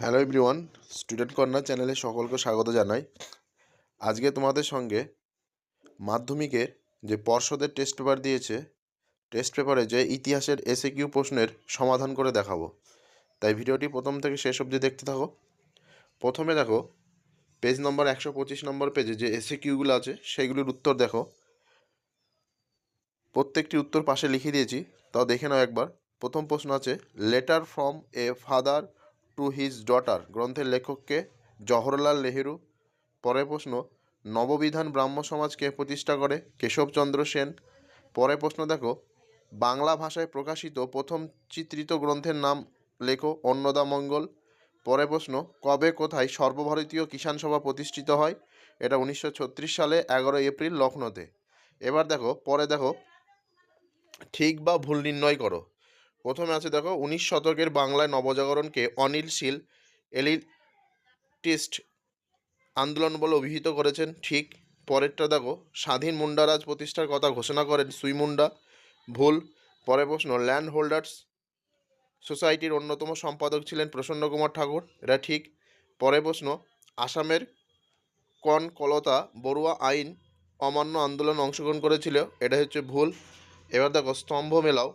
Hello everyone student corner চ্যানেলে সকলকে স্বাগত জানাই। আজকে তোমাদের সঙ্গে মাধ্যমিকের যে পর্ষদের টেস্ট পেপার দিয়েছে টেস্ট পেপারে যে ইতিহাসের এসে কিউ প্রশ্নের সমাধান করে দেখাবো। তাই ভিডিওটি প্রথম থেকে শেষ অবধি দেখতে থাকো। প্রথমে দেখো পেজ নম্বর একশো পঁচিশ নম্বর পেজে যে এসে কিউগুলো আছে, সেইগুলির উত্তর দেখো। প্রত্যেকটি উত্তর পাশে লিখে দিয়েছি, তাও দেখে নাও একবার। প্রথম প্রশ্ন আছে letter from a father to his daughter গ্রন্থের লেখককে জওহরলাল নেহেরু। পরের প্রশ্ন, নববিধান ব্রাহ্ম সমাজকে প্রতিষ্ঠা করে? কেশবচন্দ্র সেন। পরের প্রশ্ন, দেখো, বাংলা ভাষায় প্রকাশিত প্রথম চিত্রিত গ্রন্থের নাম লেখো অন্নদা মঙ্গল। পরের প্রশ্ন, কবে কোথায় সর্বভারতীয় কিষাণ সভা প্রতিষ্ঠিত হয়? এটা উনিশশো ছত্রিশ সালে, এগারোই এপ্রিল লখনৌতে এবার দেখো, পরে দেখো, ঠিক বা ভুল নির্ণয় করো। প্রথমে আছে দেখো, উনিশ শতকের বাংলায় নবজাগরণকে অনিল শীল এলিটিস্ট আন্দোলন বলে অভিহিত করেছেন। ঠিক পরেরটা দেখো, স্বাধীন মুন্ডারাজ প্রতিষ্ঠার কথা ঘোষণা করেন সুই মুন্ডা। ভুল। পরের প্রশ্ন, ল্যান্ড হোল্ডার্স সোসাইটির অন্যতম সম্পাদক ছিলেন প্রসন্ন কুমার ঠাকুর, এটা ঠিক। পরের প্রশ্ন, আসামের কনকলতা বড়ুয়া আইন অমান্য আন্দোলন অংশগ্রহণ করেছিল, এটা হচ্ছে ভুল। এবার দেখো, স্তম্ভ মেলাও।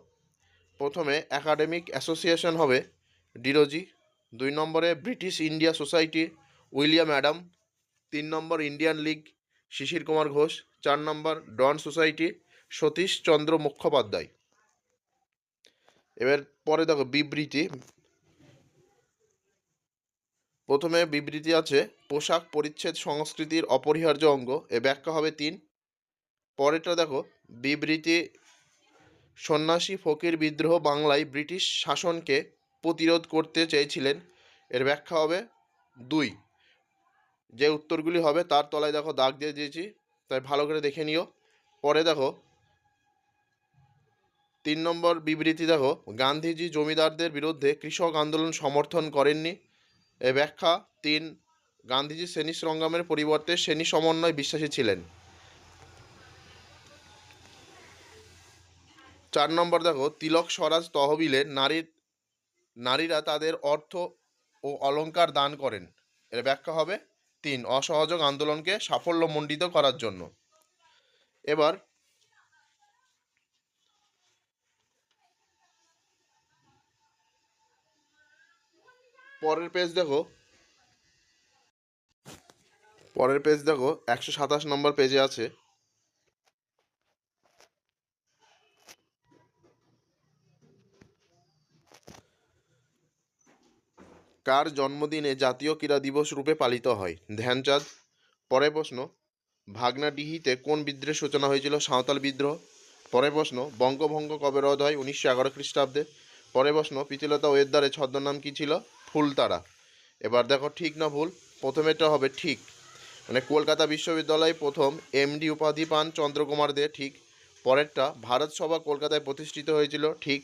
প্রথমে একাডেমিক অ্যাসোসিয়েশন হবে ডিরোজি, দুই নম্বরে British India society, William Adam, তিন নম্বর ইন্ডিয়ান লীগ, শিশির কুমার ঘোষ, চার নম্বর ডন সোসাইটি, সতীশ চন্দ্র মুখোপাধ্যায়। এবার পরে দেখো বিবৃতি। প্রথমে বিবৃতি আছে, পোশাক পরিচ্ছেদ সংস্কৃতির অপরিহার্য অঙ্গ, এ ব্যাখ্যা হবে তিন। পরেরটা দেখো, বিবৃতি সন্ন্যাসী ফকির বিদ্রোহ বাংলায় ব্রিটিশ শাসনকে প্রতিরোধ করতে চেয়েছিলেন। এর ব্যাখ্যা হবে দুই। যে উত্তরগুলি হবে তার তলায় দেখো দাগ দিয়ে দিয়েছি, তাই ভালো করে দেখে নিও। পরে দেখো তিন নম্বর বিবৃতি দেখো, গান্ধীজি জমিদারদের বিরুদ্ধে কৃষক আন্দোলন সমর্থন করেননি। এ ব্যাখ্যা তিন, গান্ধীজি শ্রেণি সংগ্রামের পরিবর্তে শ্রেণি সমন্বয় বিশ্বাসী ছিলেন। চার নম্বর দেখো, তিলক স্বরাজ তহবিলে নারীর নারীরা তাদের অর্থ ও অলংকার দান করেন। এর ব্যাখ্যা হবে তিন, অসহযোগ আন্দোলনকে সাফল্যমণ্ডিত করার জন্য। এবার পরের পেজ দেখো। পরের পেজ দেখো, একশো সাতাশ নম্বর পেজে আছে। কার জন্মদিনে জাতীয় ক্রীড়া দিবস রূপে পালিত হয়? ধ্যানচাঁদ। পরের প্রশ্ন ভাগনাডিহিতে কোন বিদ্রোহের সূচনা হয়েছিল? সাঁওতাল বিদ্রোহ। পরের প্রশ্ন, বঙ্গভঙ্গ কবে রদ হয়? উনিশশো এগারো খ্রিস্টাব্দে। পরের প্রশ্ন, প্রীতিলতা ওয়েদ্দারের ছদ্মনাম কী ছিল? ফুলতারা। এবার দেখো ঠিক না ভুল প্রথমেটা হবে ঠিক। মানে কলকাতা বিশ্ববিদ্যালয়ে প্রথম এমডি উপাধি পান চন্দ্রকুমার দে, ঠিক। পরেরটা, ভারত সভা কলকাতায় প্রতিষ্ঠিত হয়েছিল, ঠিক।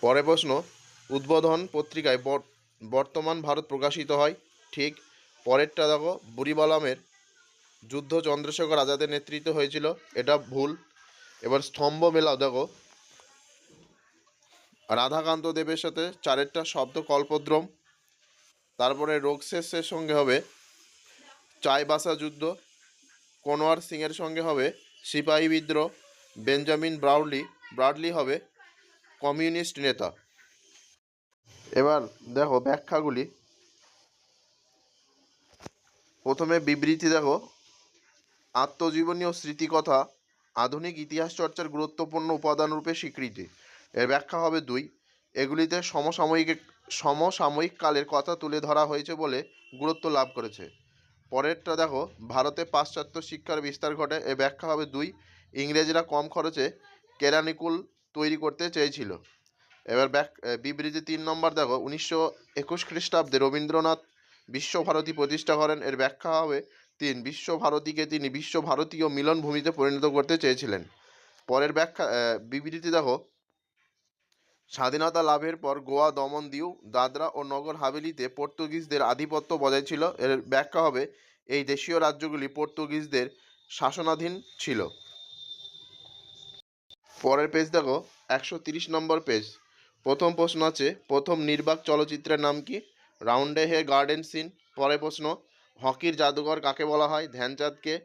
পরের প্রশ্ন উদ্বোধন পত্রিকায় বর- বর্তমান ভারত প্রকাশিত হয়। ঠিক পরেরটা দেখো বুড়িবালামের যুদ্ধ চন্দ্রশেখর আজাদের নেতৃত্ব হয়েছিল। এটা ভুল। এবার স্তম্ভ মেলাও দেখো। রাধাকান্ত দেবের সাথে চারেরটা শব্দ কল্পদ্রম। তারপরে রোগশেষের সঙ্গে হবে চাইবাসা যুদ্ধ। কোনোয়ার সিংয়ের সঙ্গে হবে সিপাহী বিদ্রোহ। বেঞ্জামিন ব্রাউডলি ব্রাডলি হবে কমিউনিস্ট নেতা। এবার দেখো ব্যাখ্যাগুলি। প্রথমে বিবৃতি দেখো। আত্মজীবনী ও স্মৃতিকথা আধুনিক ইতিহাস চর্চার গুরুত্বপূর্ণ উপাদান রূপে স্বীকৃতি। এর ব্যাখ্যা হবে দুই। এগুলিতে সমসাময়িক সমসাময়িক কালের কথা তুলে ধরা হয়েছে বলে গুরুত্ব লাভ করেছে। পরেরটা দেখো, ভারতে পাশ্চাত্য শিক্ষার বিস্তার ঘটে। এ ব্যাখ্যা হবে দুই। ইংরেজরা কম খরচে কেরানিকুল তৈরি করতে চেয়েছিল। এবার ব্যাক বিবৃতি তিন নম্বর, দেখো, উনিশশো একুশ খ্রিস্টাব্দে রবীন্দ্রনাথ বিশ্বভারতী প্রতিষ্ঠা করেন। এর ব্যাখ্যা হবে তিন, বিশ্বভারতীকে তিনি বিশ্বভারতীয় মিলনভূমিতে পরিণত করতে চেয়েছিলেন। পরের ব্যাখ্যা বিবৃতি দেখো, স্বাধীনতা লাভের পর গোয়া, দমন, দিউ, দাদরা ও নগর হাভেলিতে পর্তুগিজদের আধিপত্য বজায় ছিল। এর ব্যাখ্যা হবে, এই দেশীয় রাজ্যগুলি পর্তুগিজদের শাসনাধীন ছিল। পরের পেজ দেখো, একশো তিরিশ নম্বর পেজ প্রথম প্রশ্ন আছে, প্রথম নির্বাক চলচ্চিত্রের নাম কি? রাউন্ডে হে গার্ডেন সিন। পরে প্রশ্ন, হকির জাদুঘর কাকে বলা হয়? ধ্যানচাঁদকে।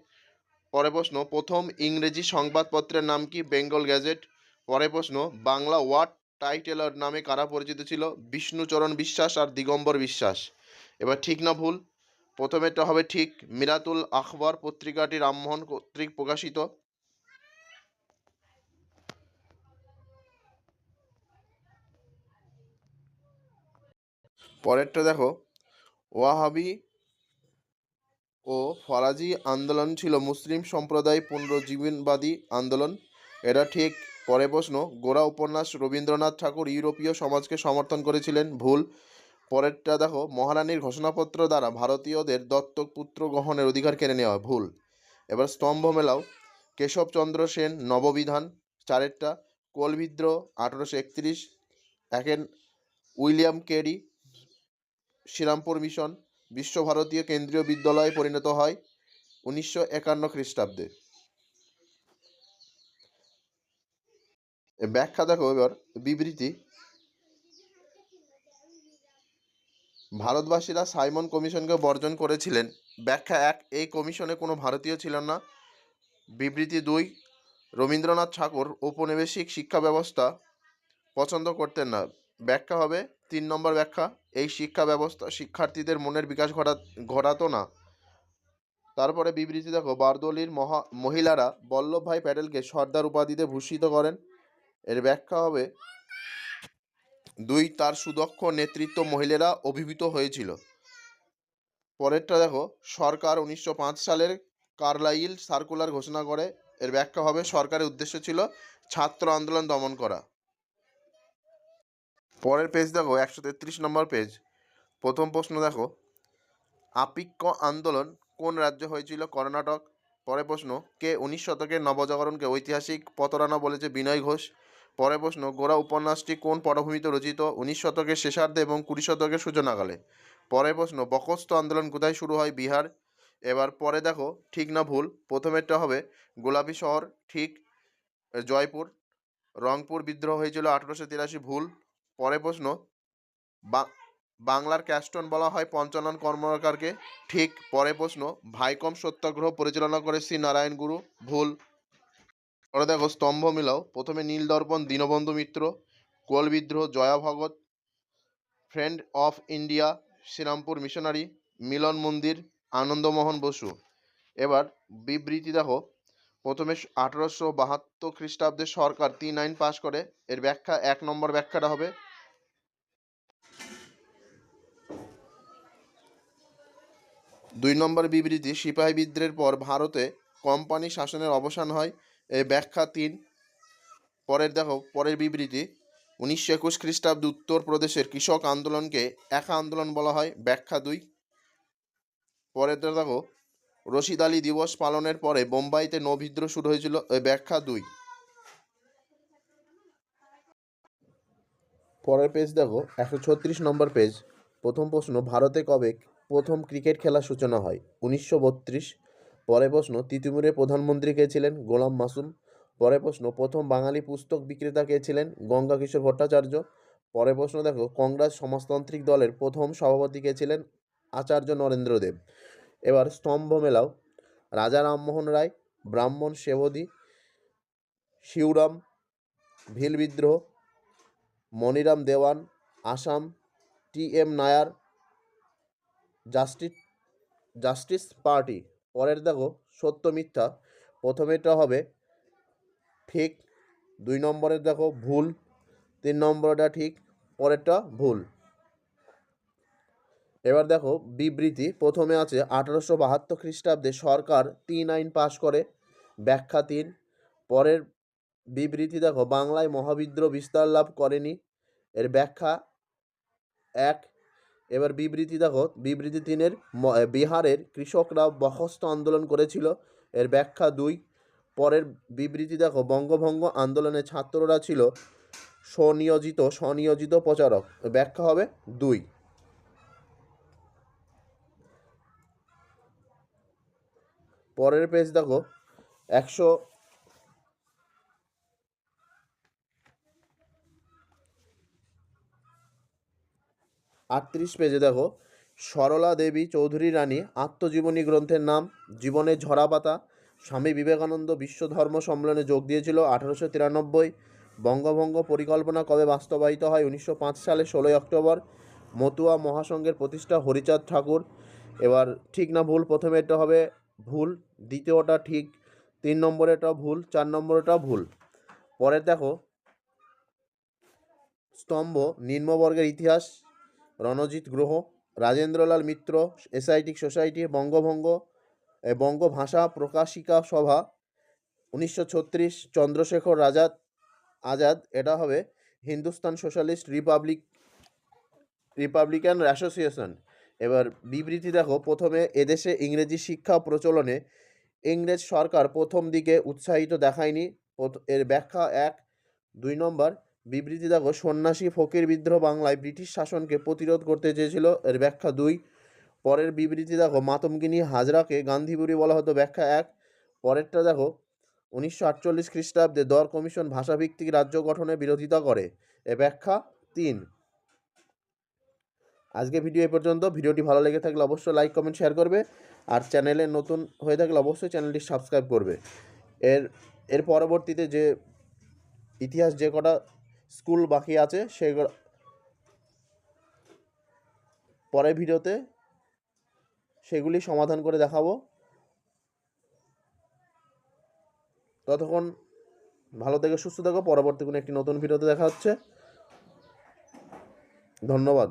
পরে প্রশ্ন, প্রথম ইংরেজি সংবাদপত্রের নাম কি? Bengal gazette. পরে প্রশ্ন, বাংলা ওয়ার্ড টাইটেলার নামে কারা পরিচিত ছিল? বিষ্ণুচরণ বিশ্বাস আর দিগম্বর বিশ্বাস। এবার ঠিক না ভুল? প্রথমেরটা হবে ঠিক। মিরাতুল আখবর পত্রিকাটি রামমোহন কর্তৃক প্রকাশিত। পরেরটা দেখো। ওয়াহাবি ও ফরাজি আন্দোলন ছিল মুসলিম সম্প্রদায় পুনরুজ্জীবনবাদী আন্দোলন। এটা ঠিক পরে প্রশ্ন, গোড়া উপন্যাস রবীন্দ্রনাথ ঠাকুর ইউরোপীয় সমাজকে সমর্থন করেছিলেন, ভুল। পরেরটা দেখো, মহারানীর ঘোষণাপত্র দ্বারা ভারতীয়দের দত্তক পুত্র গ্রহণের অধিকার কেড়ে নেওয়া, ভুল। এবার স্তম্ভ মেলাও। কেশবচন্দ্র সেন নববিধান, চারেরটা। কোলবিদ্রোহ আঠেরোশো একত্রিশ, একেন উইলিয়াম কেরি শ্রীরামপুর মিশন বিশ্বভারতীয় কেন্দ্রীয় বিদ্যালয়ে পরিণত হয় উনিশশো একান্ন খ্রিস্টাব্দে। ব্যাখ্যা দেখো এবার, বিবৃতি। ভারতবাসীরা সাইমন কমিশনকে বর্জন করেছিলেন। ব্যাখ্যা এক, এই কমিশনে কোনো ভারতীয় ছিলেন না। বিবৃতি দুই, রবীন্দ্রনাথ ঠাকুর ঔপনিবেশিক শিক্ষা ব্যবস্থা পছন্দ করতেন না। ব্যাখ্যা হবে তিন নম্বর ব্যাখ্যা, এই শিক্ষা ব্যবস্থা শিক্ষার্থীদের মনের বিকাশ ঘটা, ঘটাতো না। তারপরে বিবৃতি দেখো, বারদলির মহা, মহিলারা বল্লভভাই প্যাটেলকে সর্দার উপাধিতে ভূষিত করেন। এর ব্যাখ্যা হবে, দুই, তার সুদক্ষ নেতৃত্ব মহিলারা অভিভূত হয়েছিল। পরেরটা দেখো, সরকার উনিশশো পাঁচ সালের কার্লাইল সার্কুলার ঘোষণা করে। এর ব্যাখ্যা হবে, সরকারের উদ্দেশ্য ছিল ছাত্র আন্দোলন দমন করা। পরের পেজ দেখো, একশো তেত্রিশ নম্বর পেজ প্রথম প্রশ্ন দেখো, আপিক্য আন্দোলন কোন রাজ্যে হয়েছিল? কর্ণাটক। পরের প্রশ্ন, কে উনিশ শতকের নবজাগরণকে ঐতিহাসিক পতরানা বলেছে বিনয় ঘোষ? পরের প্রশ্ন, গোড়া উপন্যাসটি কোন পটভূমিতে রচিত? উনিশ শতকের শেষার্ধে এবং কুড়ি শতকের সূচনাকালে। পরের প্রশ্ন, বকস্ত আন্দোলন কোথায় শুরু হয়? বিহার। এবার পরে দেখো, ঠিক না ভুল, প্রথমেরটা হবে গোলাপি শহর, ঠিক জয়পুর। রংপুর বিদ্রোহ হয়েছিল আঠেরোশো তিরাশি, ভুল। পরে প্রশ্ন বাংলার ক্যাস্টন বলা হয় পঞ্চানন কর্মকারকে। ঠিক পরে প্রশ্ন, ভাইকম সত্যাগ্রহ পরিচালনা করে শ্রী নারায়ণ গুরু, ভুল। পরে দেখো, স্তম্ভ মিলাও। প্রথমে নীল দর্পণ, দীনবন্ধু মিত্র কোল বিদ্রোহ, Joya Bhagat, friend of India, Serampore missionary, Milan Mandir, Anandamohan Basu. এবার বিবৃতি দেখো, প্রথমে আঠারোশো বাহাত্তর খ্রিস্টাব্দে সরকার তিন আইন পাশ করে। এর ব্যাখ্যা, এক নম্বর ব্যাখ্যাটা হবে দুই নম্বর বিবৃতি, সিপাহী বিদ্রোহের পর ভারতে কোম্পানি শাসনের অবসান হয়। এই ব্যাখ্যা তিন। পরের দেখো, পরের বিবৃতি, উনিশশো একুশ খ্রিস্টাব্দে উত্তরপ্রদেশের কৃষক আন্দোলনকে একা আন্দোলন বলা হয়। ব্যাখ্যা দুই। পরের দেখো, রশিদ আলী দিবস পালনের পরে বোম্বাইতে নৌবিদ্রোহ শুরু হয়েছিল। ব্যাখ্যা দুই। পরের পেজ দেখো, একশো ছত্রিশ নম্বর পেজ প্রথম প্রশ্ন, ভারতে কবে প্রথম ক্রিকেট খেলার সূচনা হয়। উনিশশো বত্রিশ, পরের প্রশ্ন, তিতুমিরের প্রধানমন্ত্রী কে ছিলেন? গোলাম মাসুম। পরে প্রশ্ন, প্রথম বাঙালি পুস্তক বিক্রেতা কে ছিলেন? গঙ্গা কিশোর ভট্টাচার্য। পরের প্রশ্ন, দেখো, কংগ্রেস সমাজতান্ত্রিক দলের প্রথম সভাপতি কে ছিলেন? আচার্য নরেন্দ্র দেব। এবার স্তম্ভ মেলাও। রাজা রামমোহন রায়, ব্রাহ্মণ সেবদী শিউরাম, ভিল বিদ্রোহ, Maniram Dewan, Assam, T M Nair justice justice party. পরের দেখো, সত্য মিথ্যা। প্রথমেরটা হবে ঠিক। দুই নম্বরের দেখো, ভুল। তিন নম্বরটা ঠিক। পরেরটা ভুল। এবার দেখো, বিবৃতি। প্রথমে আছে, আঠারোশো বাহাত্তর খ্রিস্টাব্দে সরকার তিন আইন পাশ করে। ব্যাখ্যা তিন। পরের বিবৃতি দেখো, বাংলায় মহাবিদ্রোহ বিস্তার লাভ করেনি। এর ব্যাখ্যা এক। এবার বিবৃতি দেখো, বিবৃতি তিনের বিহারের কৃষকরা বখস্ত আন্দোলন করেছিল। এর ব্যাখ্যা দুই। পরের বিবৃতি দেখো, বঙ্গভঙ্গ আন্দোলনে ছাত্ররা ছিল স্বনিয়োজিত স্বনিয়োজিত প্রচারক। ব্যাখ্যা হবে দুই। পরের পেজ দেখো, একশো আটত্রিশ পেজে দেখো। সরলা দেবী চৌধুরী রানী, আত্মজীবনী গ্রন্থের নাম জীবনের ঝরাপাতা স্বামী বিবেকানন্দ বিশ্ব ধর্ম সম্মেলনে যোগ দিয়েছিল আঠারোশো তিরানব্বই। বঙ্গভঙ্গ পরিকল্পনা কবে বাস্তবায়িত হয় উনিশশো পাঁচ সালে, ষোলোই অক্টোবর। মতুয়া মহাসংঘের প্রতিষ্ঠা হরিচাঁদ ঠাকুর। এবার ঠিক না ভুল, প্রথমে এটা হবে ভুল, দ্বিতীয়টা ঠিক, তিন নম্বরেটা ভুল, চার নম্বরটা ভুল। পরে দেখো, স্তম্ভ, নিম্নবর্গের ইতিহাস রণজিৎ গ্রহ রাজেন্দ্রলাল মিত্র এসআইটিক সোসাইটি বঙ্গভঙ্গ এ, বঙ্গভাষা প্রকাশিকা সভা উনিশশো ছত্রিশ চন্দ্রশেখর রাজাদ আজাদ এটা হবে Hindustan socialist republic republican association. এবার বিবৃতি দেখো প্রথমে এদেশে ইংরেজি শিক্ষা প্রচলনে ইংরেজ সরকার প্রথম দিকে উৎসাহিত দেখায়নি এর ব্যাখ্যা এক দুই নম্বর বিবৃতি দেখো, সন্ন্যাসী ফকির বিদ্রোহ বাংলায় ব্রিটিশ শাসনকে প্রতিরোধ করতে চেয়েছিল। এর ব্যাখ্যা দুই। পরের বিবৃতি দেখো, মাতঙ্গিনী হাজরাকে গান্ধীবুড়ি বলা হতো ব্যাখ্যা এক। পরেরটা দেখো, উনিশশো আটচল্লিশ খ্রিস্টাব্দে দর কমিশন ভাষাভিত্তিক রাজ্য গঠনে বিরোধিতা করে। এ ব্যাখ্যা তিন। আজকে ভিডিও এ পর্যন্ত। ভিডিওটি ভালো লেগে থাকলে অবশ্যই লাইক, কমেন্ট, শেয়ার করবে। আর চ্যানেলে নতুন হয়ে থাকলে অবশ্যই চ্যানেলটি সাবস্ক্রাইব করবে। এর এর পরবর্তীতে যে ইতিহাস যে কটা স্কুল বাকি আছে সেগুলো পরের ভিডিওতে সেগুলি সমাধান করে দেখাবো। ততক্ষণ ভালো থেকে, সুস্থ থাকো। পরবর্তী কোনো একটি নতুন ভিডিওতে দেখা হচ্ছে। ধন্যবাদ।